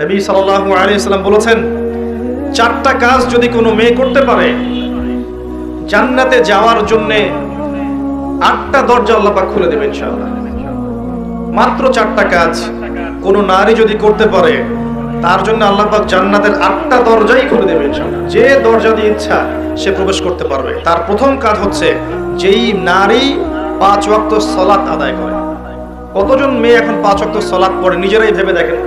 নবী সাল্লাল্লাহু আলাইহি সাল্লাম বলেছেন, চারটা কাজ যদি কোনো মেয়ে করতে পারে, জান্নাতে যাওয়ার জন্য আটটা দরজা আল্লাহ পাক খুলে দেবেন মাত্র চারটা কাজ কোন নারী যদি করতে পারে, তার জন্য আল্লাহ পাক জান্নাতের আটটা দরজাই খুলে দেবে ইনশাআল্লাহ। যে দরজা দিয়ে ইচ্ছা, সে প্রবেশ করতে পারবে। তার প্রথম কাজ হচ্ছে, যেই নারী পাঁচ ওয়াক্ত সলাৎ আদায় করে। কতজন মেয়ে এখন পাঁচ ওয়াক্ত সলাৎ পড়ে, নিজেরাই ভেবে দেখেন।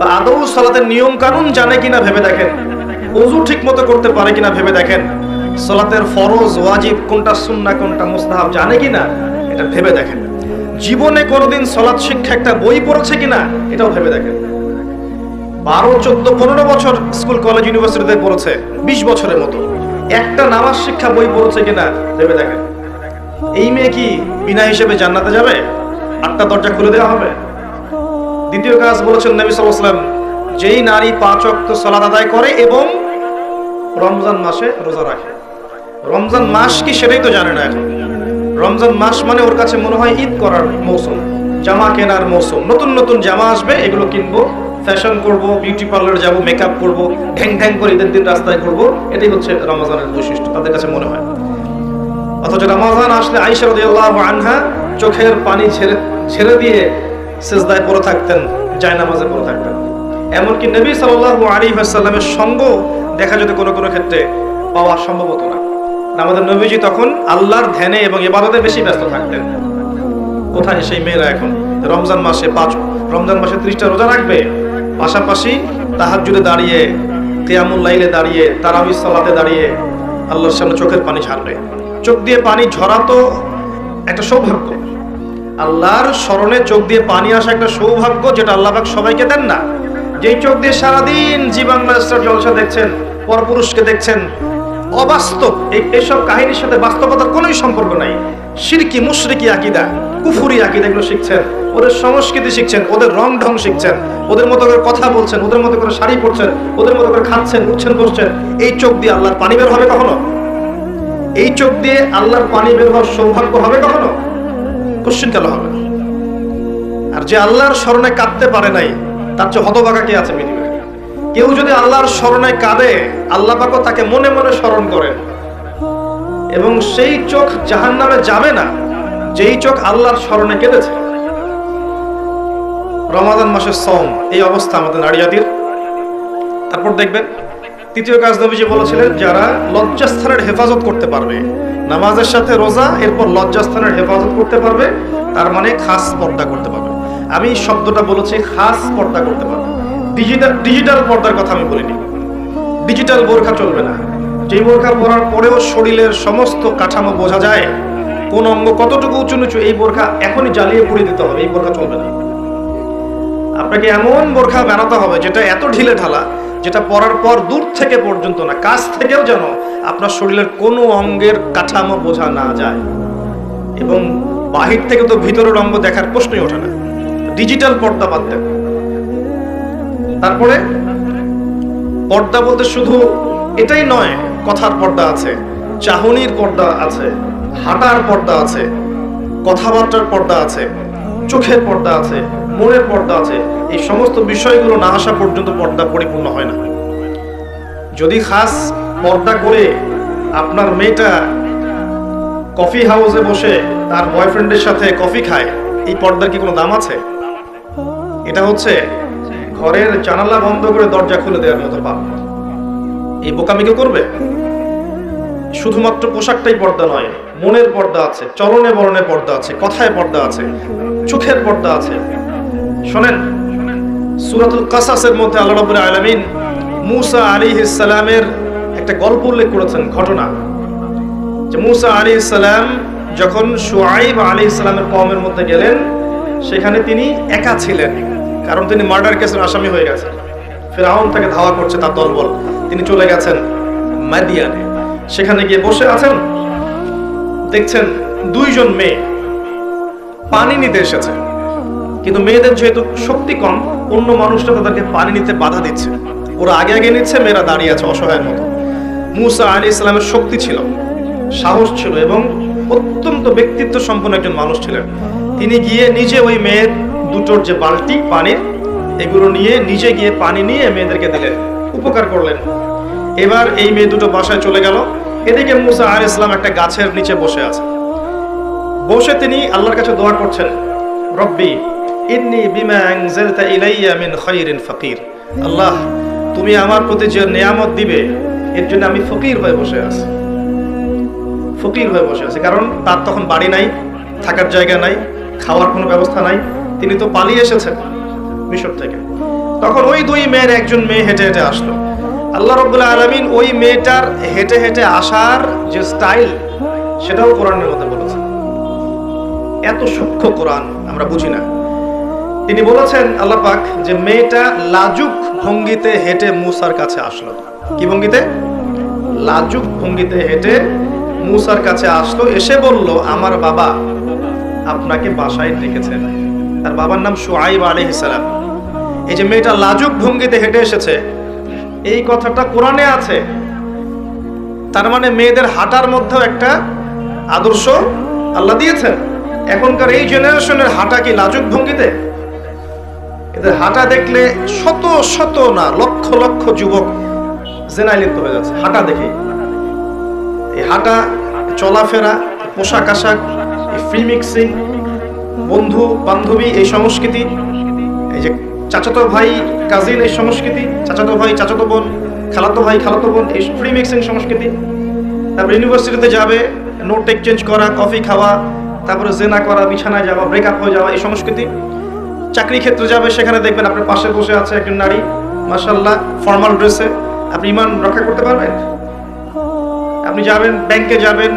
আদৌ সলাতের নিয়ম কানুন জানে কিনা ভেবে দেখেন? অজু ঠিক মতো করতে পারে কিনা ভেবে দেখেন? সলাতের ফরজ, ওয়াজিব কোনটা সুন্না কোনটা মুস্তাহাব জানে কিনা? এটা ভেবে দেখেন। জীবনে কোনোদিন সলাৎ শিক্ষা একটা বই পড়েছে কিনা? এটাও ভেবে দেখেন। বারো, চোদ্দ, পনেরো বছর স্কুল, কলেজ, ইউনিভার্সিটিতে পড়েছে, বিশ বছরের মতো। একটা নামাজ শিক্ষা বই পড়েছে কিনা ভেবে দেখেন। এই মেয়ে কি বিনা হিসেবে জান্নাতে যাবে? আটটা দরজা খুলে দেওয়া হবে? দ্বিতীয় কাজ বলেছেন নবী সাল্লাম যেই নারী পাঁচ অক্ত সালাদ আদায় করে এবং রমজান মাসে রোজা রাখে। রমজান মাস কি সেটাই তো জানে না এখন। রমজান মাস মানে ওর কাছে মনে হয় ঈদ করার মৌসুম, জামা কেনার মৌসুম। নতুন নতুন জামা আসবে, এগুলো কিনবো, ফ্যাশন করব, বিউটি পার্লার যাব, মেকআপ করব, ঢ্যাং ঢ্যাং করে ঈদের দিন রাস্তায় ঘুরবো, এটাই হচ্ছে রমজানের বৈশিষ্ট্য, তাদের কাছে মনে হয়। অথচ রমাজান আসলে আইসা রাদিয়াল্লাহু আনহা চোখের পানি ছেড়ে ছেড়ে দিয়ে সেজদায় পড়ে থাকতেন, জায়নামাজে পড়ে থাকতেন। এমনকি নবী সাল্লাল্লাহু আলাইহি ওয়াসাল্লামের সঙ্গ দেখা যেত কোনো কোনো ক্ষেত্রে পাওয়া সম্ভব হতো না। আমাদের নবীজি তখন আল্লাহর ধ্যানে এবং ইবাদতে বেশি ব্যস্ত থাকতেন। কোথায় সেই মেয়েরা এখন? রমজান মাসে পাঁচ, রমজান মাসে ত্রিশটা রোজা রাখবে। পাশাপাশি তাহাজ্জুদে দাঁড়িয়ে, কিয়ামুল লাইলে দাঁড়িয়ে তারাবি সালাতে দাঁড়িয়ে আল্লাহর সামনে চোখের পানি ঝাড়বে। চোখ দিয়ে পানি ঝরা তো একটা সৌভাগ্য। আল্লাহর স্মরণে চোখ দিয়ে পানি আসা একটা সৌভাগ্য যেটা আল্লাহ পাক সবাইকে দেন না। যেই চোখ দিয়ে সারাদিন জি জলসা দেখছেন, পরপুরুষকে দেখছেন, অবাস্তব এইসব কাহিনীর সাথে বাস্তবতার কোনোই সম্পর্ক নাই। সিরকি, মুশরিকি আকিদা, কুফুরি আকিদা এগুলো শিখছেন, ওদের সংস্কৃতি শিখছেন, ওদের রং ঢং শিখছেন, ওদের মতো করে কথা বলছেন, ওদের মতো করে শাড়ি পরছেন, ওদের মতো করে খাচ্ছেন উঠছেন বসছেন এই চোখ দিয়ে আল্লাহর পানি বের হবে কখনো? এই চোখ দিয়ে আল্লাহর পানি বের হওয়ার সৌভাগ্য হবে কখনো? কোশ্চিন কেন হবে? আর যে আল্লাহর স্মরণে কাঁদতে পারে নাই, তার চেয়ে হতবাগা কে আছে পৃথিবীতে? কেউ যদি আল্লাহর স্মরণে কাঁদে আল্লাহ পাকও তাকে মনে মনে স্মরণ করেন। এবং সেই চোখ জাহান নামে যাবে না, যেই চোখ আল্লাহর স্মরণে কেঁদেছে। রমাদান মাসের সম এই অবস্থা আমাদের নারী জাতির তারপর দেখবেন, তৃতীয় কাজ নবীজি বলেছিলেন, যারা লজ্জাস্থানের হেফাজত করতে পারবে নামাজের সাথে রোজা, এরপর লজ্জাস্থানের হেফাজত করতে পারবে, তার মানে খাস পর্দা করতে পারবে। আমি শব্দটা বলেছি, খাস পর্দা করতে পারবে। ডিজিটাল ডিজিটাল পর্দার কথা আমি বলিনি। ডিজিটাল বোরখা চলবে না। যেই বোরখা পরার পরেও শরীরের সমস্ত কাঠামো বোঝা যায়, কোন অঙ্গ কতটুকু উঁচু নিচু, এই বোরখা এখনই জ্বালিয়ে পুড়িয়ে দিতে হবে, এই বোরখা চলবে না। আপনাকে এমন বোরখা বানাতে হবে, যেটা এত ঢিলে ঢালা যেটা পরার পর দূর থেকে পর্যন্ত না, কাছ থেকেও যেন আপনার শরীরের কোনো অঙ্গের কাঠামো বোঝা না যায়। এবং বাহির থেকে তো ভিতরের অঙ্গ দেখার প্রশ্নই ওঠে না। ডিজিটাল পর্দা বাদ দেন। তারপরে পর্দা বলতে শুধু এটাই নয়, কথার পর্দা আছে, চাহনির পর্দা আছে, হাঁটার পর্দা আছে, কথাবার্তার পর্দা আছে, চোখের পর্দা আছে মনের পর্দা আছে। এই সমস্ত বিষয়গুলো না আসা পর্যন্ত পর্দা পরিপূর্ণ হয় না। যদি খাস পর্দা করে আপনার মেয়েটা কফি হাউসে বসে তার বয়ফ্রেন্ডের সাথে কফি খায়, এই পর্দার কি কোনো দাম আছে? এটা হচ্ছে ঘরের জানালা বন্ধ করে দরজা খুলে দেওয়ার মতো পাপ। এই বোকামি কেউ করবে? শুধুমাত্র পোশাকটাই পর্দা নয়, মনের পর্দা আছে, চলনে বরণে পর্দা আছে, কথায় পর্দা আছে, চোখের পর্দা আছে। শোনেন, সুরাতুল কাসাসের মধ্যে আল্লাহ রাব্বুল আলামিন মুসা আলাইহিস সালামের একটা গল্প উল্লেখ করেছেন, ঘটনা। যে মুসা আলাইহিস সালাম যখন শুআইব আলাইহিস সালামের কওমের মধ্যে গেলেন, সেখানে তিনি একা ছিলেন, কারণ তিনি মার্ডার কেসের আসামি হয়ে গেছেন। ফেরাউন তাকে ধাওয়া করছে তার দলবল। তিনি চলে গেছেন মাদিয়ানে। সেখানে গিয়ে বসে আছেন, দেখছেন দুইজন মেয়ে পানি নিতে এসেছে। কিন্তু মেয়েদের যেহেতু শক্তি কম, অন্য মানুষটা তাদেরকে পানি নিতে বাধা দিচ্ছে। ওরা আগে আগে নিচ্ছে, মেয়েরা দাঁড়িয়ে আছে অসহায়ের মতো। মুসা আলী ইসলামের শক্তি ছিল, সাহস ছিল এবং অত্যন্ত ব্যক্তিত্ব সম্পন্ন একজন মানুষ ছিলেন। তিনি গিয়ে নিজে ওই মেয়ের দুটোর যে বালতি পানির এগুলো নিয়ে নিজে গিয়ে পানি নিয়ে মেয়েদেরকে দিলেন, উপকার করলেন। এবার এই মেয়ে দুটো বাসায় চলে গেল। এদিকে মুসা আর ইসলাম একটা গাছের নিচে বসে আছে। বসে তিনি আল্লাহর কাছে দোয়া করছেন, রব্বি ইন্নি বিমা আনজালতা ইলাইয়া মিন ফাকির। আল্লাহ, তুমি আমার প্রতি যে নিয়ামত দিবে, এর জন্য আমি ফকির হয়ে বসে আছি। ফকির হয়ে বসে আছে। কারণ তার তখন বাড়ি নাই, থাকার জায়গা নাই, খাওয়ার কোনো ব্যবস্থা নাই। তিনি তো পালিয়ে এসেছেন মিশর থেকে। তখন ওই দুই মেয়ের একজন মেয়ে হেঁটে হেঁটে আসলো। আল্লাহ রব্বুল্লাহ আলমিন ওই মেয়েটার হেঁটে হেঁটে আসার যে স্টাইল, সেটাও কোরআনের মধ্যে বলেছে। এত সূক্ষ্ম কোরআন, আমরা বুঝি না। তিনি বলেছেন, আল্লাহ পাক যে মেয়েটা লাজুক ভঙ্গিতে হেঁটে মুসার কাছে আসলো। কি ভঙ্গিতে? লাজুক ভঙ্গিতে হেঁটে মুসার কাছে আসলো, এসে বলল, আমার বাবা আপনাকে বাসায় ডেকেছেন। তার বাবার নাম সুআইব আলাইহিস সালাম। এই যে মেয়েটা লাজুক ভঙ্গিতে হেঁটে এসেছে, এই কথাটা কোরআনে আছে। তার মানে মেয়েদের হাঁটার মধ্যেও একটা আদর্শ আল্লাহ দিয়েছেন। এখনকার এই জেনারেশনের হাঁটা কি লাজুক ভঙ্গিতে? হাঁটা দেখলে শত শত না, লক্ষ লক্ষ যুবক জেনায় লিপ্ত হয়ে যাচ্ছে। হাঁটা দেখে। এই হাঁটা চলাফেরা পোশাক আশাক, এই ফ্রি বন্ধু, বান্ধবী, এই সংস্কৃতি, এই যে চাচাতো ভাই কাজিন এই সংস্কৃতি, চাচাতো ভাই, চাচাতো বোন, খালাতো ভাই, খালাতো বোন, এই ফ্রি সংস্কৃতি। তারপর ইউনিভার্সিটিতে যাবে, নোট এক্সচেঞ্জ করা, কফি খাওয়া, তারপরে জেনা করা, বিছানায় যাওয়া ব্রেকআপ হয়ে যাওয়া, এই সংস্কৃতি। চাকরি ক্ষেত্রে যাবে, সেখানে দেখবেন আপনার পাশে বসে আছে একজন নারী। মাসাল্লাহ ফর্মাল ড্রেসে আপনি ইমান রক্ষা করতে পারবেন? আপনি যাবেন ব্যাংকে যাবেন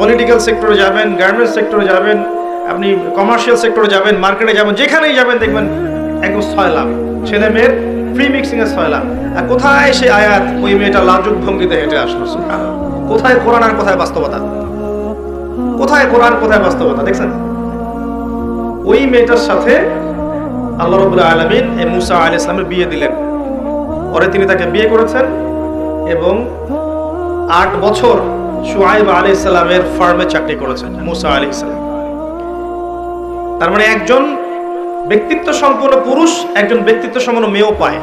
পলিটিক্যাল সেক্টরে যাবেন গার্মেন্টস সেক্টরে যাবেন, আপনি কমার্শিয়াল সেক্টরে যাবেন মার্কেটে যাবেন, যেখানেই যাবেন দেখবেন একদম ছয় লাভ ছেলে মেয়ের ফ্রি মিক্সিং এর ছয় লাভ আর কোথায় সে আয়াত, ওই মেয়েটা লাজুক ভঙ্গিতে হেঁটে আসলো। কোথায় কোরআন আর কোথায় বাস্তবতা? কোথায় কোরআন কোথায় বাস্তবতা? দেখছেন? ওই মেয়েটার সাথে আল্লাহ রবুল্লাহ আলমিন এই মুসা আল ইসলামের বিয়ে দিলেন। পরে তিনি তাকে বিয়ে করেছেন এবং আট বছর সুহাইব আলি ইসলামের ফার্মে চাকরি করেছেন মুসা আলি ইসলাম তার মানে একজন ব্যক্তিত্ব সম্পন্ন পুরুষ একজন ব্যক্তিত্ব সম্পন্ন মেয়েও পায়।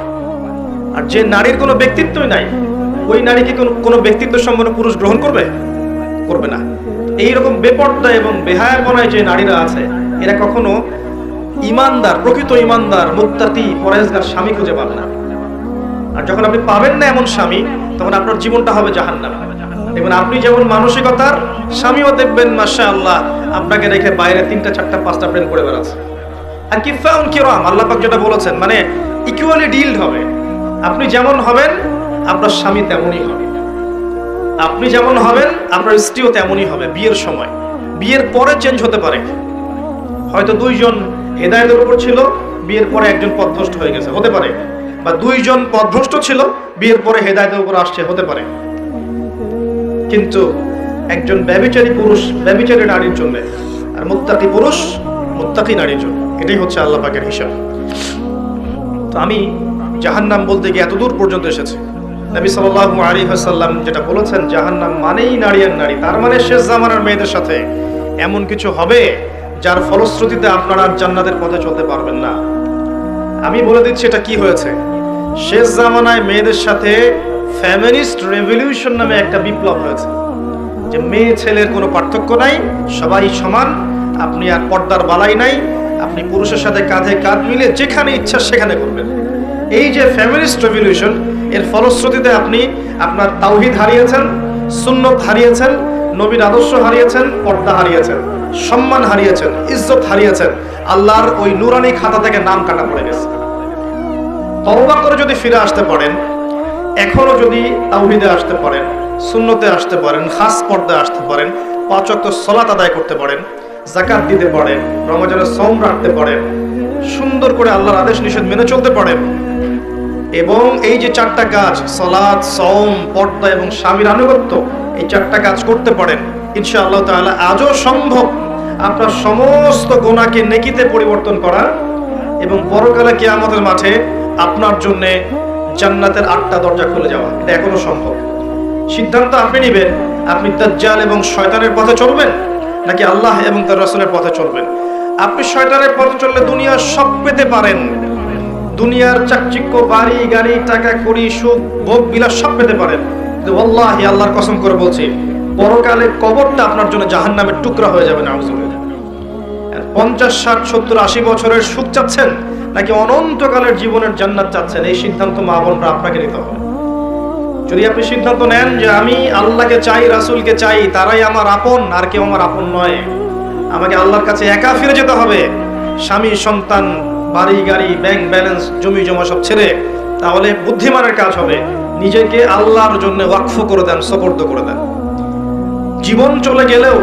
আর যে নারীর কোনো ব্যক্তিত্বই নাই, ওই নারীকে কোনো কোনো ব্যক্তিত্ব সম্পন্ন পুরুষ গ্রহণ করবে? করবে না। এইরকম বেপর্দা এবং বেহায়াপনায় যে নারীরা আছে এরা কখনো ইমানদার, প্রকৃত ইমানদার মুক্তাতি পরেজগার স্বামী খুঁজে পাবে না। আর যখন আপনি পাবেন না এমন স্বামী, তখন আপনার জীবনটা হবে জাহান্নাম। দেখবেন আপনি যেমন মানসিকতার স্বামীও দেখবেন মাসা আল্লাহ আপনাকে রেখে বাইরে তিনটা, চারটা, পাঁচটা প্রেম করে বেড়াচ্ছে। আর কি ফাউন কিরাম আল্লাহ পাক যেটা বলেছেন মানে ইকুয়ালি ডিলড হবে। আপনি যেমন হবেন, আপনার স্বামী তেমনই হবে। আপনি যেমন হবেন, আপনার স্ত্রীও তেমনই হবে, বিয়ের সময়। বিয়ের পরে চেঞ্জ হতে পারে। হয়তো দুইজন হেদায়তের উপর ছিল, বিয়ের পরে একজন পথভ্রষ্ট হয়ে গেছে, হতে পারে। বা দুইজন পথভ্রষ্ট ছিল, বিয়ের পরে হেদায়তের উপর আসছে, হতে পারে। কিন্তু একজন ব্যবিচারী পুরুষ ব্যবিচারী নারীর জন্য, আর মুত্তাকি পুরুষ, মুত্তাকি নারীর জন্য, এটাই হচ্ছে আল্লাহ পাকের হিসাব। তো আমি জাহান্নাম বলতে গিয়ে এত দূর পর্যন্ত এসেছি। নবী সাল্লাল্লাহু আলাইহি যেটা বলেছেন, জাহান্নাম মানেই নারী আর নারী, তার মানে শেষ জামানার মেয়েদের সাথে এমন কিছু হবে যার ফলশ্রুতিতে আপনারা আর জান্নাতের পথে চলতে পারবেন না। আমি বলে দিচ্ছি এটা কি হয়েছে? শেষ জামানায় মেয়েদের সাথে ফ্যামিনিস্ট রেভলিউশন নামে একটা বিপ্লব হয়েছে। যে মেয়ে ছেলের কোনো পার্থক্য নাই, সবাই সমান, আপনি আর পর্দার বালাই নাই, আপনি পুরুষের সাথে কাঁধে কাঁধ মিলে যেখানে ইচ্ছা সেখানে করবেন। এই যে ফ্যামিলিস্ট রেভলিউশন, এর ফলশ্রুতিতে আপনি আপনার তাওহিদ হারিয়েছেন, সুন্নত হারিয়েছেন নবীর আদর্শ হারিয়েছেন, পর্দা হারিয়েছেন, সম্মান হারিয়েছেন, ইজ্জত হারিয়েছেন, আল্লাহর ওই নুরানি খাতা থেকে নাম কাটা পড়ে গেছে। তওবা করে যদি ফিরে আসতে পারেন, এখনও যদি তাওহিদে আসতে পারেন, সুন্নতে আসতে পারেন, খাস পর্দায় আসতে পারেন, পাঁচ ওয়াক্ত সলাত আদায় করতে পারেন জাকাত দিতে পারেন, রমজানের সম রাখতে পারেন, সুন্দর করে আল্লাহর আদেশ নিষেধ মেনে চলতে পারেন, এবং এই যে চারটা কাজ সলাদ সম পর্দা এবং স্বামীর আনুগত্য এই চারটা কাজ করতে পারেন। ইনশা আল্লাহ তাআলা আজও সম্ভব আপনার সমস্ত গোনাকে নেকিতে পরিবর্তন করা এবং পরকালে কিয়ামতের মাঠে আপনার জন্য জান্নাতের আটটা দরজা খুলে যাওয়া। এটা এখনও সম্ভব। সিদ্ধান্ত আপনি নেবেন, আপনি দাজ্জাল এবং শয়তানের পথে চলবেন নাকি আল্লাহ এবং তার রাসূলের পথে চলবেন? আপনি শয়তানের পথে চললে দুনিয়া সব পেতে পারেন। দুনিয়ার চাকচিক্য, বাড়ি, গাড়ি, টাকা, কড়ি সুখ ভোগ, বিলাস সব পেতে পারেন। কিন্তু আল্লাহর কসম করে বলছি, পরকালে কবরটা আপনার জন্য জাহান নামের টুকরা হয়ে যাবে না পঞ্চাশ, ষাট, সত্তর, আশি বছরের সুখ চাচ্ছেন নাকি অনন্তকালের জীবনের জান্নাত চাচ্ছেন? এই সিদ্ধান্ত মা বোনরা আপনাকে নিতে হবে। যদি আপনি সিদ্ধান্ত নেন যে আমি আল্লাহকে চাই, রাসুলকে চাই, তারাই আমার আপন, আর কেউ আমার আপন নয়। আমাকে আল্লাহর কাছে একা ফিরে যেতে হবে। স্বামী, সন্তান, বাড়ি, গাড়ি, ব্যাংক ব্যালেন্স জমি জমা সব ছেড়ে, তাহলে বুদ্ধিমানের কাজ হবে। নিজেকে আল্লাহর জন্য ওয়াকফ করে দেন, সপর্দ করে দেন। জীবন চলে গেলেও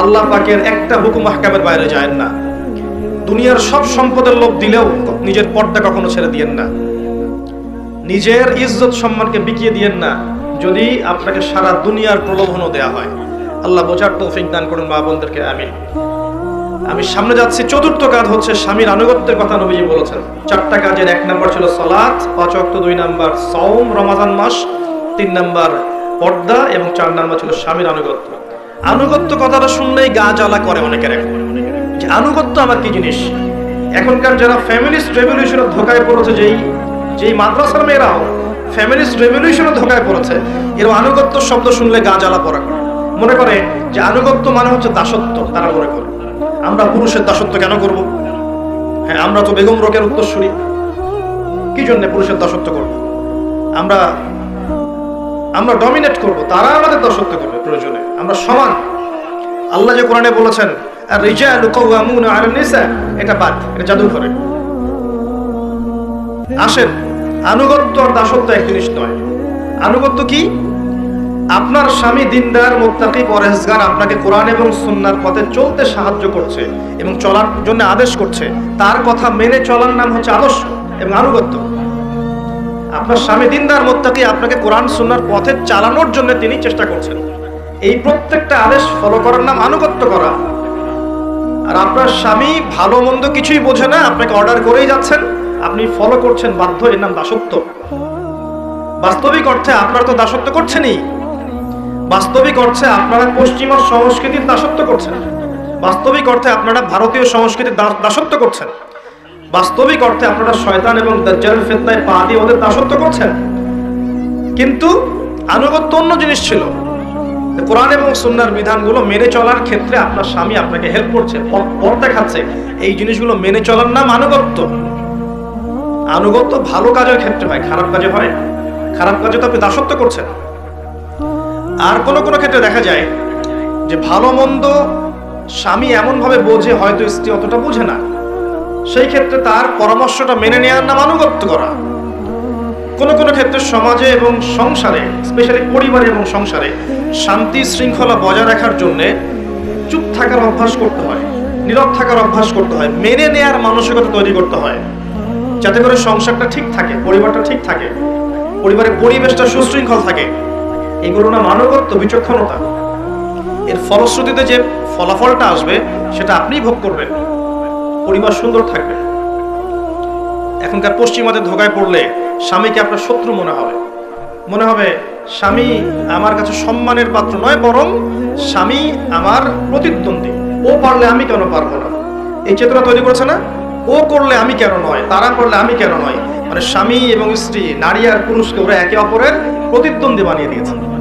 আল্লাহ পাকের একটা হুকুম হাকামের বাইরে যায় না। দুনিয়ার সব সম্পদের লোভ দিলেও নিজের পর্দা কখনো ছেড়ে দিয়েন না। নিজের ইজ্জত সম্মানকে বিকিয়ে দিয়েন না, যদি আপনাকে সারা দুনিয়ার প্রলোভনও দেয়া হয়। আল্লাহ বোঝার তৌফিক দান করুন মা বোনদেরকে আমি আমি সামনে যাচ্ছি, চতুর্থ কাজ হচ্ছে স্বামীর আনুগত্যের কথা নবীজি বলেছেন। চারটা কাজের, এক নম্বর ছিল সলাৎ পাঁচ অক্ট দুই নম্বর সৌম রমাজান মাস, তিন নম্বর পর্দা, এবং চার নম্বর ছিল স্বামীর আনুগত্য। আনুগত্য কথাটা শুনলেই গা জ্বালা করে অনেকের এখন। যে আনুগত্য আমার কি জিনিস? এখনকার যারা ফ্যামিলিস্ট রেভলিউশনের ধোকায় পড়েছে, যেই যেই মাদ্রাসার মেয়েরাও ফ্যামিলিস্ট রেভলিউশনের ধোকায় পড়েছে এরকম আনুগত্য শব্দ শুনলে গা জ্বালা পড়া করে। মনে করে যে আনুগত্য মানে হচ্ছে দাসত্ব, তারা মনে করে। আমরা পুরুষের দাসত্ব কেন করব? হ্যাঁ আমরা তো বেগম রোকের উত্তরসূরি কি জন্য পুরুষের দাসত্ব করব? আমরা আমরা ডমিনেট করব, তারা আমাদের দাসত্ব করবে প্রয়োজনে। আমরা সমান। আল্লাহ যে কোরআনে বলেছেন এটা বাদ, এটা জাদু করে আসেন, আনুগত্য আর দাসত্ব এক জিনিস নয়। আনুগত্য কি? আপনার স্বামী দিনদার, মোত্তাকি পরেজগার আপনাকে কোরআন এবং সুন্নার পথে চলতে সাহায্য করছে এবং চলার জন্য আদেশ করছে। তার কথা মেনে চলার নাম হচ্ছে আদর্শ এবং আনুগত্য। আপনার স্বামী দিনদার, মোত্তাকি আপনাকে কোরআন, সুন্নার পথে চালানোর জন্য তিনি চেষ্টা করছেন। এই প্রত্যেকটা আদেশ ফলো করার নাম আনুগত্য করা। আর আপনার স্বামী ভালো মন্দ কিছুই বোঝে না, আপনাকে অর্ডার করেই যাচ্ছেন। আপনি ফলো করছেন বাধ্য, এর নাম দাসত্ব। বাস্তবিক অর্থে আপনার তো দাসত্ব করছেনই। বাস্তবিক অর্থে আপনারা পশ্চিমা সংস্কৃতির দাসত্ব করছেন। বাস্তবিক অর্থে আপনারা ভারতীয় সংস্কৃতির দাসত্ব করছেন। বাস্তবিক অর্থে আপনারা শয়তান এবং দাজ্জালের ফেতনায় পা দিয়ে ওদের দাসত্ব করছেন। কিন্তু আনুগত্য অন্য জিনিস ছিল। কোরআন এবং সুন্নার বিধানগুলো মেনে চলার ক্ষেত্রে আপনার স্বামী আপনাকে হেল্প করছে পথ দেখাচ্ছে। এই জিনিসগুলো মেনে চলার নাম আনুগত্য। আনুগত্য ভালো কাজের ক্ষেত্রে হয়, খারাপ কাজে হয়। খারাপ কাজে তো আপনি দাসত্ব করছেন। আর কোনো কোনো ক্ষেত্রে দেখা যায় যে ভালো মন্দ স্বামী এমনভাবে বোঝে, হয়তো স্ত্রী অতটা বোঝে না। সেই ক্ষেত্রে তার পরামর্শটা মেনে নেওয়ার নাম আনুগত্য করা। কোনো কোনো ক্ষেত্রে সমাজে এবং সংসারে, স্পেশালি পরিবারে এবং সংসারে শান্তি শৃঙ্খলা বজায় রাখার জন্যে চুপ থাকার অভ্যাস করতে হয়, নীরব থাকার অভ্যাস করতে হয়, মেনে নেয়ার মানসিকতা তৈরি করতে হয়। যাতে করে সংসারটা ঠিক থাকে, পরিবারটা ঠিক থাকে, পরিবারের পরিবেশটা সুশৃঙ্খল থাকে। এগুলো না মানবত্ব, বিচক্ষণতা। এর ফলশ্রুতিতে যে ফলাফলটা আসবে, সেটা আপনিই ভোগ করবেন। পরিবার সুন্দর থাকবে। এখনকার পশ্চিমাদের ধোকায় পড়লে স্বামীকে আপনার শত্রু মনে হবে। মনে হবে, স্বামী আমার কাছে সম্মানের পাত্র নয়, বরং স্বামী আমার প্রতিদ্বন্দ্বী। ও পারলে আমি কেন পারব না? এই চেতনা তৈরি করেছে না? ও করলে আমি কেন নয়? তারা করলে আমি কেন নয়? মানে স্বামী এবং স্ত্রী, নারী আর পুরুষকে ওরা একে অপরের প্রতিদ্বন্দ্বী বানিয়ে দিয়েছে।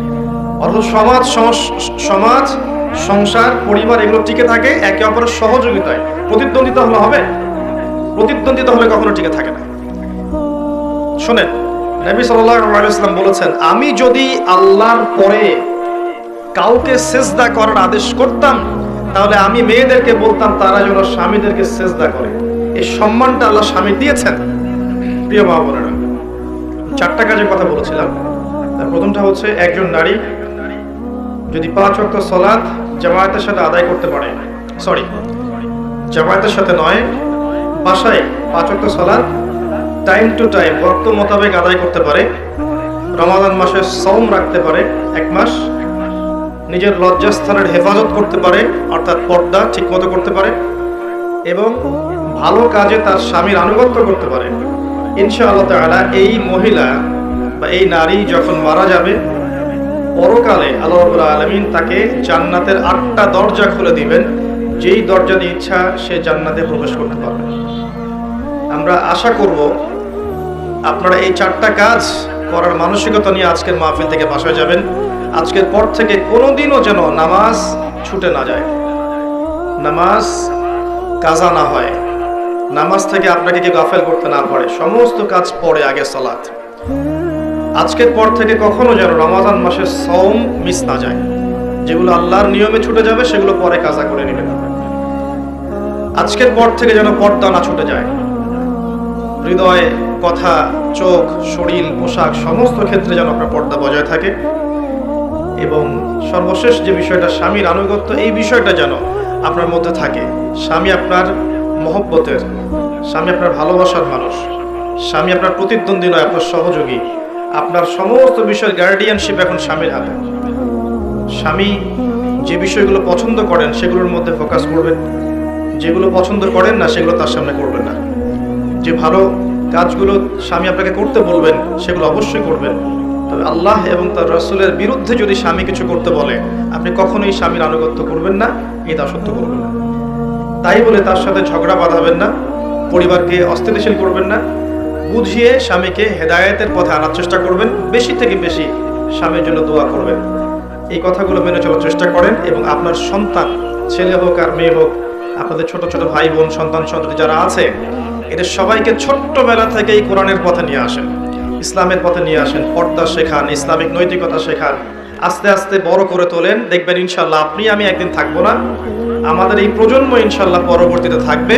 অর্থাৎ সমাজ, সমাজ- সংসার, পরিবার এগুলো টিকে থাকে একে অপরের সহযোগিতায়। প্রতিদ্বন্দ্বিতা হলে হবে? প্রতিদ্বন্দ্বিতা হলে কখনো টিকে থাকে না। শোনেন, নবী সাল্লাম বলেছেন, আমি যদি আল্লাহর পরে কাউকে সেজদা করার আদেশ করতাম, তাহলে আমি মেয়েদেরকে বলতাম, তারা যেন স্বামীদেরকে সেজদা করে। এই সম্মানটা আল্লাহ স্বামী দিয়েছেন, প্রিয় মা বোনেরা। চারটা কাজের কথা বলেছিলাম। তার প্রথমটা হচ্ছে, একজন নারী যদি পাঁচ ওয়াক্ত সলাৎ জামায়াতের সাথে আদায় করতে পারে সরি জামায়াতের সাথে নয়, বাসায় পাঁচ ওয়াক্ত সলাৎ টাইম টু টাইম ওয়াক্ত মোতাবেক আদায় করতে পারে, রমাদান মাসে সৌম রাখতে পারে এক মাস, নিজের লজ্জাস্থানের হেফাজত করতে পারে, অর্থাৎ পর্দা ঠিকমতো করতে পারে, এবং ভালো কাজে তার স্বামীর আনুগত্য করতে পারে। ইনশাআল্লাহ তাআলা এই মহিলা বা এই নারী যখন মারা যাবে পরকালে আল্লাহ রাব্বুল আলামিন তাকে জান্নাতের আটটা দরজা খুলে দিবেন। যেই দরজা দিয়ে ইচ্ছা, সে জান্নাতে প্রবেশ করতে পারবে। আমরা আশা করব, আপনারা এই চারটা কাজ করার মানসিকতা নিয়ে আজকের মাহফিল থেকে বাসায় যাবেন। আজকের পর থেকে কোনোদিনও যেন নামাজ ছুটে না যায়। নামাজ কাজা না হয়। নামাজ থেকে আপনাকে কেউ গাফেল করতে না পারে। সমস্ত কাজ পড়ে আগে সালাত। আজকের পর থেকে কখনো যেন রমাজান মাসের সৌম মিস না যায়। যেগুলো আল্লাহর নিয়মে ছুটে যাবে, সেগুলো পরে কাজা করে নেবেন আজকের পর থেকে যেন পর্দা না ছুটে যায়। হৃদয়, কথা, চোখ, শরীর, পোশাক, সমস্ত ক্ষেত্রে যেন আপনার পর্দা বজায় থাকে। এবং সর্বশেষ যে বিষয়টা, স্বামীর আনুগত্য, এই বিষয়টা যেন আপনার মধ্যে থাকে। স্বামী আপনার মহব্বতের, স্বামী আপনার ভালোবাসার মানুষ। স্বামী আপনার প্রতিদ্বন্দ্বী নয়, আপনার সহযোগী। আপনার সমস্ত বিষয়ের গার্ডিয়ানশিপ এখন স্বামীর হাতে। স্বামী যে বিষয়গুলো পছন্দ করেন, সেগুলোর মধ্যে ফোকাস করবেন। যেগুলো পছন্দ করেন না, সেগুলো তার সামনে করবেন না। যে ভালো কাজগুলো স্বামী আপনাকে করতে বলবেন, সেগুলো অবশ্যই করবেন। তবে আল্লাহ এবং তার রসুলের বিরুদ্ধে যদি স্বামী কিছু করতে বলে, আপনি কখনোই স্বামীর আনুগত্য করবেন না, এই দাসত্ব করবেন না। তাই বলে তার সাথে ঝগড়া বাঁধাবেন না, পরিবারকে অস্থিতিশীল করবেন না বুঝিয়ে স্বামীকে হেদায়েতের পথে আনার চেষ্টা করবেন, বেশি থেকে বেশি স্বামীর জন্য দোয়া করবেন। এই কথাগুলো মেনে চলার চেষ্টা করেন এবং আপনার সন্তান, ছেলে হোক আর মেয়ে হোক, আপনাদের ছোট ছোট ভাই বোন, সন্তান সন্ততি যারা আছে, এদের সবাইকে ছোট্টবেলা থেকেই কোরআনের পথে নিয়ে আসেন, ইসলামের পথে নিয়ে আসেন, পর্দা শেখান, ইসলামিক নৈতিকতা শেখান, আস্তে আস্তে বড় করে তোলেন, দেখবেন ইনশাল্লাহ আপনি আমি একদিন থাকব না, আমাদের এই প্রজন্ম ইনশাল্লাহ পরবর্তীতে থাকবে।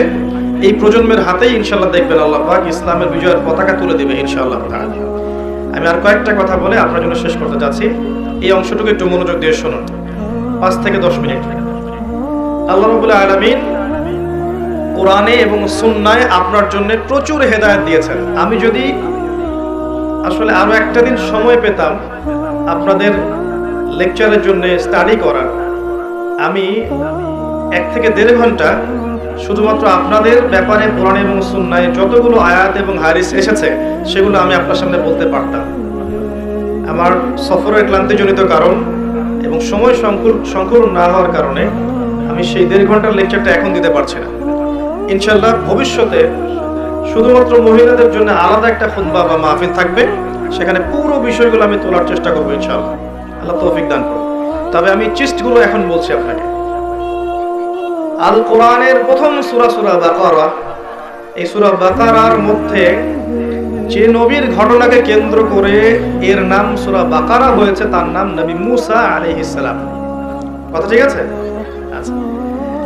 এই প্রজন্মের হাতেই ইনশাল্লাহ দেখবেন আল্লাহ পাক ইসলামের বিজয়ের পতাকা তুলে দিবে ইনশাআল্লাহ তাআলা। আমি আর কয়েকটা কথা বলে আপনার জন্য শেষ করতে যাচ্ছি। এই অংশটুকু একটু মনোযোগ দিয়ে শুনুন। পাঁচ থেকে দশ মিনিট। আল্লাহ রবুল্লাহ আলমিন কোরআনে এবং সুন্নায় আপনার জন্য প্রচুর হেদায়েত দিয়েছেন। আমি যদি আসলে আরও একটা দিন সময় পেতাম আপনাদের লেকচারের জন্য স্টাডি করার, আমি এক থেকে দেড় ঘণ্টা শুধুমাত্র আপনাদের ব্যাপারে কোরআন এবং সুন্নায় যতগুলো আয়াত এবং হারিস এসেছে, সেগুলো আমি আপনার সামনে বলতে পারতাম। আমার সফরের ক্লান্তিজনিত কারণ এবং সময় সংকুল সংকুলন না হওয়ার কারণে আমি সেই দেড় ঘণ্টার লেকচারটা এখন দিতে পারছি না। ইনশাল্লাহ ভবিষ্যতে শুধুমাত্র মহিলাদের জন্য আলাদা একটা খুতবা বা মাহফিল থাকবে, সেখানে পুরো বিষয়গুলো আমি তোলার চেষ্টা করব ইনশাল্লাহ আল্লাহ তৌফিক দান করুন। তবে আমি চিস্টগুলো এখন বলছি আপনাকে। আল কোরআনের প্রথম সুরা সুরা বাকারা। এই সুরা বাকারার মধ্যে যে নবীর ঘটনাকে কেন্দ্র করে এর নাম সূরা বাকারা হয়েছে, তার নাম নবী মুসা আলাইহিস সালাম। কথা ঠিক আছে? আচ্ছা।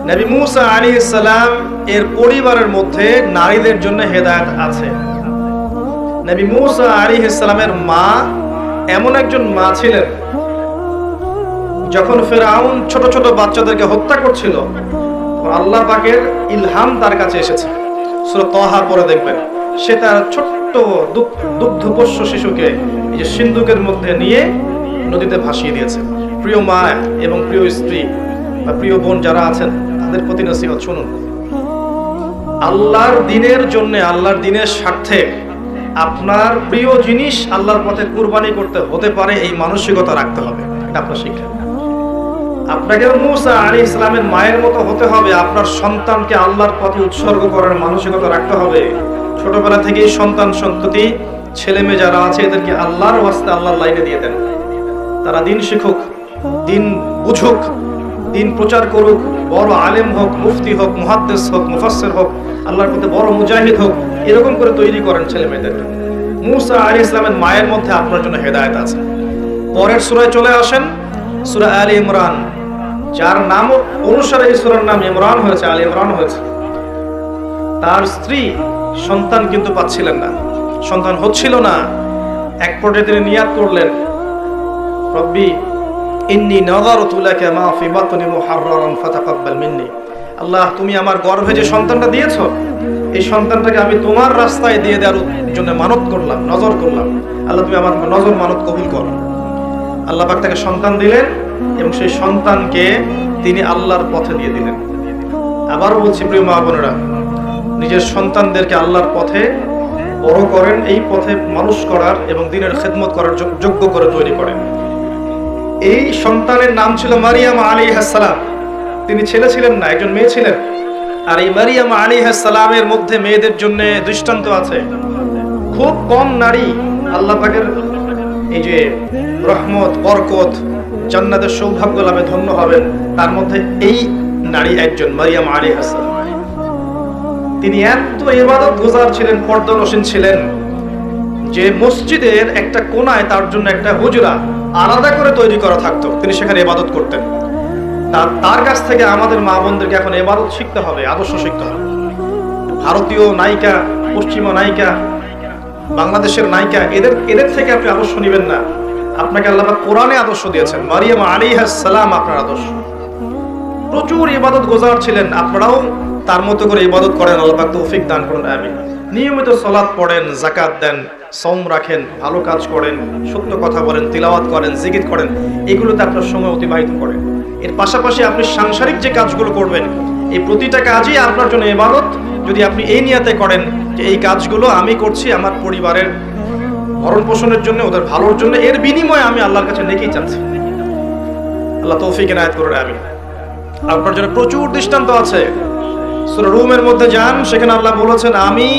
নবী মুসা আলাইহিস সালাম এর পরিবারের মধ্যে নারীদের জন্য হেদায়েত আছে। নবী মুসা আলাইহিস সালামের মা এমন একজন মা ছিলেন, যখন ফেরাউন ছোট ছোট বাচ্চাদেরকে হত্যা করছিল আল্লাহ পাকের ইলহাম তার কাছে এসেছে। সূরা তহা পরে দেখবেন। সে তার ছোট্ট দুধ- দুগ্ধপোষ্য শিশুকে এই যে সিন্ধুকের মধ্যে নিয়ে নদীতে ভাসিয়ে দিয়েছে। প্রিয় মা এবং প্রিয় স্ত্রী বা প্রিয় বোন যারা আছেন, তাদের প্রতি নসিহত শুনুন। আল্লাহর দিনের জন্য, আল্লাহর দিনের স্বার্থে আপনার প্রিয় জিনিস আল্লাহর পথে কুরবানি করতে হতে পারে, এই মানসিকতা রাখতে হবে। এটা আপনার শিক্ষা। আপনাকে মুসা আলী ইসলামের মায়ের মতো হতে হবে। আপনার সন্তানকে আল্লাহর পথে উৎসর্গ করার মানসিকতা রাখতে হবে। ছোটবেলা থেকেই সন্তান সন্ততি ছেলে মেয়ে যারা আছে, এদেরকে আল্লাহর ওয়াস্তে আল্লাহর লাইনে দিয়ে দেন। তারা দিন শিখুক, দিন বুঝুক, দিন প্রচার করুক, বড় আলেম হোক, মুফতি হোক, মুহাদ্দেস হোক, মুফাসসির হোক, আল্লাহর পথে বড় মুজাহিদ হোক, এরকম করে তৈরি করেন ছেলে মেয়েদেরকে মুসা আলী ইসলামের মায়ের মধ্যে আপনার জন্য হেদায়েত আছে। পরের সুরায় চলে আসেন সুরা আলী ইমরান। যার নাম অনুসারে সূরার নাম ইমরান হয়েছে, আলী ইমরান হয়েছে। তার স্ত্রী সন্তান কিন্তু পাচ্ছিলেন না। সন্তান হচ্ছিল না। এক পর্যায়ে তিনি নিয়াত করলেন, রব্বি, ইন্নি বাতনি ফাতাকাব্বাল মিন্নি। আল্লাহ, তুমি আমার গর্ভে যে সন্তানটা দিয়েছ, এই সন্তানটাকে আমি তোমার রাস্তায় দিয়ে দেওয়ার জন্য মানত করলাম, নজর করলাম। আল্লাহ, তুমি আমার নজর মানত কবুল করো। আল্লাহ পাক তাকে সন্তান দিলেন। এবং সেই সন্তানকে তিনি আল্লাহর পথে দিয়ে দিলেন। আবারও বলছি, প্রিয় মা বোনেরা, নিজের সন্তানদেরকে আল্লাহর পথে বড় করেন, এই পথে মানুষ করার এবং দিনের খেদমত করার যোগ্য করে তৈরি করেন। এই সন্তানের নাম ছিল মারিয়াম আলী হাসালাম তিনি ছেলে ছিলেন না, একজন মেয়ে ছিলেন। আর এই মারিয়াম আলী হাসালামের মধ্যে মেয়েদের জন্য দৃষ্টান্ত আছে। খুব কম নারী আল্লাহ পাকের এই যে রহমত, বরকত জান্নাতের সৌভাগ্য লাভে ধন্য হবেন। তার মধ্যে এই নারী একজন, মারিয়াম আলী হাসান। তিনি এত ইবাদত গুজার ছিলেন পর্দনসীন ছিলেন, যে মসজিদের একটা কোনায় তার জন্য একটা হুজরা আলাদা করে তৈরি করা থাকতো। তিনি সেখানে ইবাদত করতেন। তার তার কাছ থেকে আমাদের মা বোনদেরকে এখন ইবাদত শিখতে হবে, আদর্শ শিখতে হবে। ভারতীয় নায়িকা, পশ্চিমা নায়িকা, বাংলাদেশের নায়িকা, এদের এদের থেকে আপনি আদর্শ নেবেন না। আপনাকে আল্লাহ কোরআনে আদর্শ দিয়েছেন। মারিয়াম সালাম আপনার আদর্শ। প্রচুর ইবাদত গোজার ছিলেন। আপনারাও তার মতো করে ইবাদত করেন। আল্লাহ তৌফিক দান করুন। আমিন। নিয়মিত সলাৎ পড়েন জাকাত দেন সম রাখেন, ভালো কাজ করেন, সত্য কথা বলেন, তিলাওয়াত করেন, জিকির করেন, এগুলোতে আপনার সময় অতিবাহিত করেন এর পাশাপাশি আপনি সাংসারিক যে কাজগুলো করবেন, এই প্রতিটা কাজই আপনার জন্য ইবাদত। যদি আপনি এই নিয়াতে করেন যে এই কাজগুলো আমি করছি আমার পরিবারের ভরণ পোষণের জন্য, ওদের ভালোর জন্য, এর বিনিময়ে আমি আল্লাহর কাছে নেকেই চাচ্ছি। আল্লাহ তৌফিক এনায়েত করুন আমি আপনার জন্য প্রচুর দৃষ্টান্ত আছে। রুমের মধ্যে যান, সেখানে আল্লাহ বলেছেন, আমি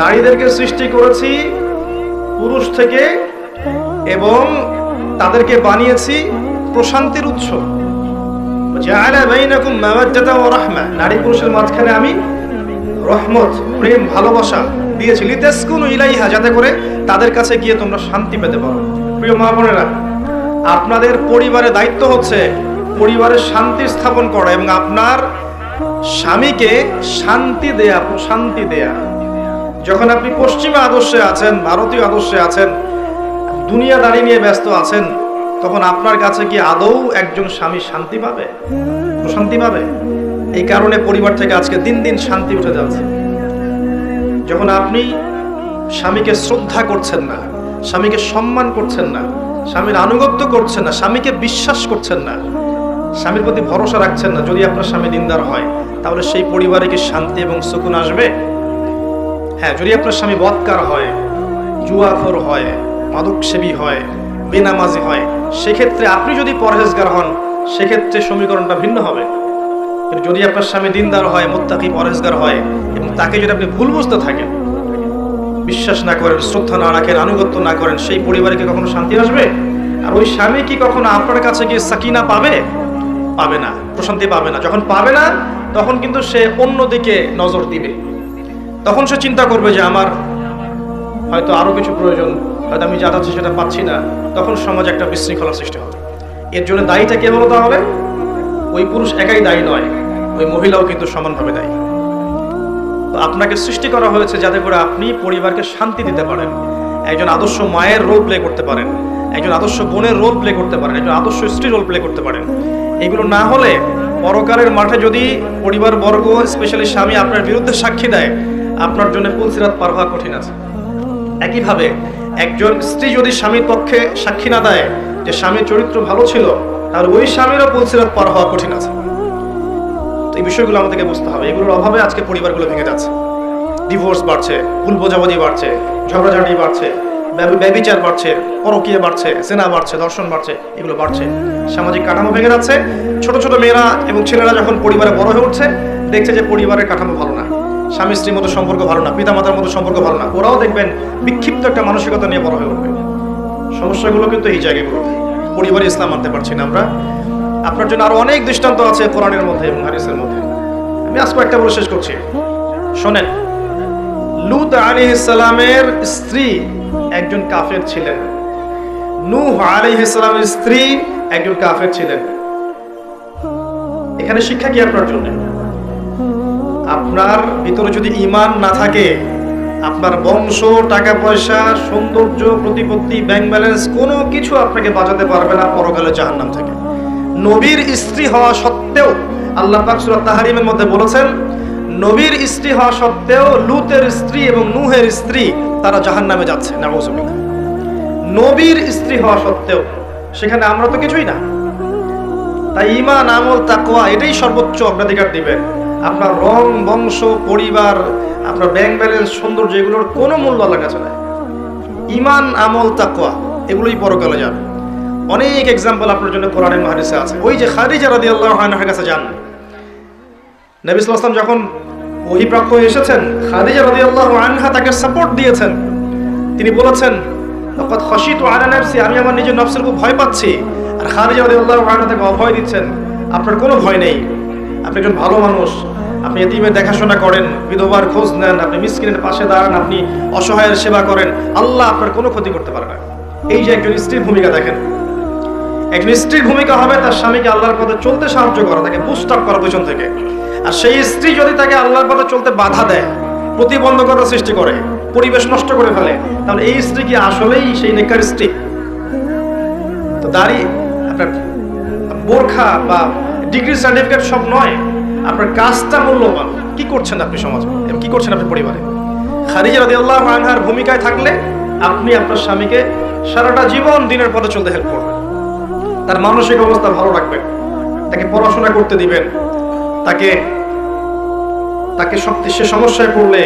নারীদেরকে সৃষ্টি করেছি, পুরুষ থেকে এবং তাদেরকে বানিয়েছি প্রশান্তির উৎস। নারী পুরুষের মাঝখানে আমি রহমত, প্রেম, ভালোবাসা দিয়েছি, লিতাসকুনু ইলাইহা, যাতে করে তাদের কাছে গিয়ে তোমরা শান্তি পেতে পারো। প্রিয় মা বোনেরা, আপনাদের পরিবারের দায়িত্ব হচ্ছে পরিবারের শান্তি স্থাপন করা এবং আপনার স্বামীকে শান্তি দেয়া শান্তি দেয়া। যখন আপনি পশ্চিমা আদর্শে আছেন, ভারতীয় আদর্শে আছেন, দুনিয়া দুনিয়াদারি নিয়ে ব্যস্ত আছেন, তখন আপনার কাছে কি আদৌ একজন স্বামী শান্তি পাবে? প্রশান্তি পাবে? এই কারণে পরিবার থেকে আজকে দিন দিন শান্তি উঠে যাচ্ছে। যখন আপনি স্বামীকে শ্রদ্ধা করছেন না, স্বামীকে সম্মান করছেন না, স্বামীর আনুগত্য করছেন না, স্বামীকে বিশ্বাস করছেন না, স্বামীর প্রতি ভরসা রাখছেন না, যদি আপনার স্বামী দিনদার হয়, তাহলে সেই পরিবারে কি শান্তি এবং সুকুন আসবে? হ্যাঁ যদি আপনার স্বামী বৎকার হয় জুয়াখোর হয়, মাদকসেবী হয়, বেনামাজি হয়, সেক্ষেত্রে আপনি যদি পরহেজগার হন, সেক্ষেত্রে সমীকরণটা ভিন্ন হবে। যদি আপনার স্বামী দিনদার হয়, মোত্তাকি পরহেজগার হয় তাকে যদি আপনি ভুল বুঝতে থাকেন, বিশ্বাস না করেন, শ্রদ্ধা না রাখেন, আনুগত্য না করেন, সেই পরিবারে কি কখনো শান্তি আসবে? আর ওই স্বামী কি কখনো আপনার কাছে গিয়ে সাকিনা পাবে? পাবে না, প্রশান্তি পাবে না। যখন পাবে না, তখন কিন্তু সে অন্যদিকে নজর দিবে। তখন সে চিন্তা করবে যে আমার হয়তো আরও কিছু প্রয়োজন, হয়তো আমি যা চাচ্ছি সেটা পাচ্ছি না। তখন সমাজে একটা বিশৃঙ্খলার সৃষ্টি হবে। এর জন্য দায়ীটা কে বলো তাহলে? ওই পুরুষ একাই দায়ী নয়, ওই মহিলাও কিন্তু সমানভাবে দায়ী। আপনাকে সৃষ্টি করা হয়েছে যাতে করে আপনি পরিবারকে শান্তি দিতে পারেন। একজন আদর্শ মায়ের রোল প্লে করতে পারেন। একজন আদর্শ বোনের রোল প্লে করতে পারেন। একজন আদর্শ স্ত্রী রোল প্লে করতে পারেন। এগুলো না হলে পরকালের মাঠে যদি পরিবার বর্গ স্পেশালি স্বামী আপনার বিরুদ্ধে সাক্ষী দেয়, আপনার জন্য পুলসিরাত পার হওয়া কঠিন আছে। একইভাবে একজন স্ত্রী যদি স্বামীর পক্ষে সাক্ষী না দেয়, যে স্বামীর চরিত্র ভালো ছিল, তাহলে ওই স্বামীরও পুলসিরাত পার হওয়া কঠিন আছে। তো এই বিষয়গুলো আমাদেরকে বুঝতে হবে। এগুলোর অভাবে আজকে পরিবারগুলো ভেঙে যাচ্ছে। ডিভোর্স বাড়ছে, ভুল বোঝাবুঝি বাড়ছে, ঝগড়াঝাটি বাড়ছে, ব্যবি- ব্যভিচার বাড়ছে, পরকীয়া বাড়ছে, সেনা বাড়ছে দর্শন বাড়ছে, এগুলো বাড়ছে। সামাজিক কাঠামো ভেঙে যাচ্ছে। ছোট ছোট মেয়েরা এবং ছেলেরা যখন পরিবারে বড় হয়ে উঠছে, দেখছে যে পরিবারের কাঠামো ভালো না। স্বামী স্ত্রীর মতো সম্পর্ক ভালো না, পিতামাতার মতো সম্পর্ক ভালো না। ওরাও দেখবেন বিক্ষিপ্ত একটা মানসিকতা নিয়ে বড় হয়ে উঠবে। সমস্যাগুলো কিন্তু এই জায়গাগুলোতে। পরিবারে ইসলাম আনতে পারছি না আমরা। আপনার জন্য আরও অনেক দৃষ্টান্ত আছে কোরআনের মধ্যে এবং হাদিসের মধ্যে। আমি আজ কয়েকটা বলে শেষ করছি। শোনেন, লুত আলী ইসলামের স্ত্রী একজন কাফের ছিলেন। নূহ আলী ইসলামের স্ত্রী একজন কাফের ছিলেন। এখানে শিক্ষা কি আপনার জন্য? আপনার ভিতরে যদি ইমান না থাকে, আপনার বংশ টাকা পয়সা সৌন্দর্য, প্রতিপত্তি, ব্যাংক ব্যালেন্স কোনো কিছু আপনাকে বাঁচাতে পারবে না, পরকালে জাহান্নাম থেকে। নবীর স্ত্রী হওয়া সত্ত্বেও, আল্লাহ পাক সূরা তাহরিমের মধ্যে বলেছেন, নবীর স্ত্রী হওয়া সত্ত্বেও লুতের স্ত্রী এবং নুহের স্ত্রী তারা জাহান্নামে যাচ্ছে নাউজুবিল্লাহ নবীর স্ত্রী হওয়া সত্ত্বেও, সেখানে আমরা তো কিছুই না। তাই ইমান আমল তাকোয়া এটাই সর্বোচ্চ অগ্রাধিকার দিবেন আপনার রং, বংশ, পরিবার, আপনার ব্যাংক ব্যালেন্স, সৌন্দর্য, এগুলোর কোনো মূল্য আল্লাহর কাছে নাই। ইমান আমল তাকোয়া এগুলোই পরকালে যাবে। অনেক এক্সাম্পল আপনার জন্য কোরআনের মহাদিসে আছে। ওই যে খাদিজা রাদিয়াল্লাহু আনহার কাছে যান। নবী আলাইহি যখন ওহীপ্রাপ্ত এসেছেন, খাদিজা রাদিয়াল্লাহু আনহা তাকে সাপোর্ট দিয়েছেন। তিনি বলেছেন লaqad খাশিতু আলা নাফসি, আমি আমার নিজের নফসের খুব ভয় পাচ্ছি। আর খারিজা রাদিয়াল্লাহু আনহা তাকে অভয় দিচ্ছেন, আপনার কোনো ভয় নেই। আপনি একজন ভালো মানুষ। আপনি এতিমের দেখাশোনা করেন, বিধবার খোঁজ নেন, আপনি মিসকিনের পাশে দাঁড়ান, আপনি অসহায়ের সেবা করেন। আল্লাহ আপনার কোনো ক্ষতি করতে পারে না। এই যে একজন স্ত্রীর ভূমিকা দেখেন। একজন স্ত্রীর ভূমিকা হবে তার স্বামীকে আল্লাহর পথে চলতে সাহায্য করা, তাকে বুস্ট আপ করা পেছন থেকে। আর সেই স্ত্রী যদি তাকে আল্লাহর পথে চলতে বাধা দেয়, প্রতিবন্ধকতা সৃষ্টি করে, পরিবেশ নষ্ট করে ফেলে, তাহলে এই স্ত্রী কি আসলেই সেই নেকার স্ত্রী? তো দাড়ি, আপনার বোরখা বা ডিগ্রি সার্টিফিকেট সব নয়, আপনার কাজটা মূল্যবান। কি করছেন আপনি সমাজে? এবং কি করছেন আপনি পরিবারে? খাদিজা রাদিয়াল্লাহু আনহার ভূমিকায় থাকলে আপনি আপনার স্বামীকে সারাটা জীবন দিনের পথে চলতে হেল্প করবেন। তার মানসিক অবস্থা ভালো রাখবেন। তাকে পড়াশোনা করতে দিবেন। তাকে তাকে সে সমস্যায় পড়লে,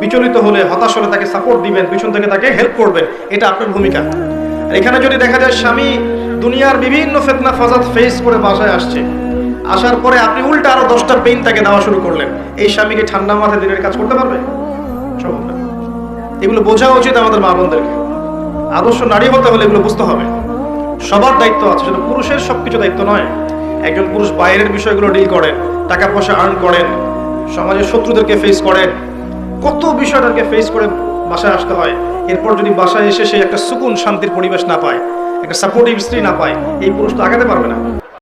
বিচলিত হলে, হতাশ হলে তাকে সাপোর্ট দিবেন, পিছন থেকে তাকে হেল্প করবেন। এটা আপনার ভূমিকা। এখানে যদি দেখা যায়, স্বামী দুনিয়ার বিভিন্ন ফেতনা ফাজাদ ফেস করে বাসায় আসছে। আসার পরে আপনি উল্টা আরও দশটা পেইন তাকে দেওয়া শুরু করলেন। এই স্বামীকে ঠান্ডা মাথায় দিনের কাজ করতে পারবে। এগুলো বোঝা উচিত আমাদের মা বোনদেরকে আদর্শ নারী হতে হলে এগুলো বুঝতে হবে। সবার দায়িত্ব আছে, শুধু পুরুষের সবকিছু দায়িত্ব নয়। একজন পুরুষ বাইরের বিষয়গুলো ডিল করেন, টাকা পয়সা আর্ন করেন, সমাজের শত্রুদেরকে ফেস করেন, কত বিষয়টাকে ফেস করে বাসায় আসতে হয়। এরপর যদি বাসায় এসে সে একটা সুকুন, শান্তির পরিবেশ না পায়, একটা সাপোর্টিভ স্ত্রী না পায়, এই পুরুষ তো আগাতে পারবে না।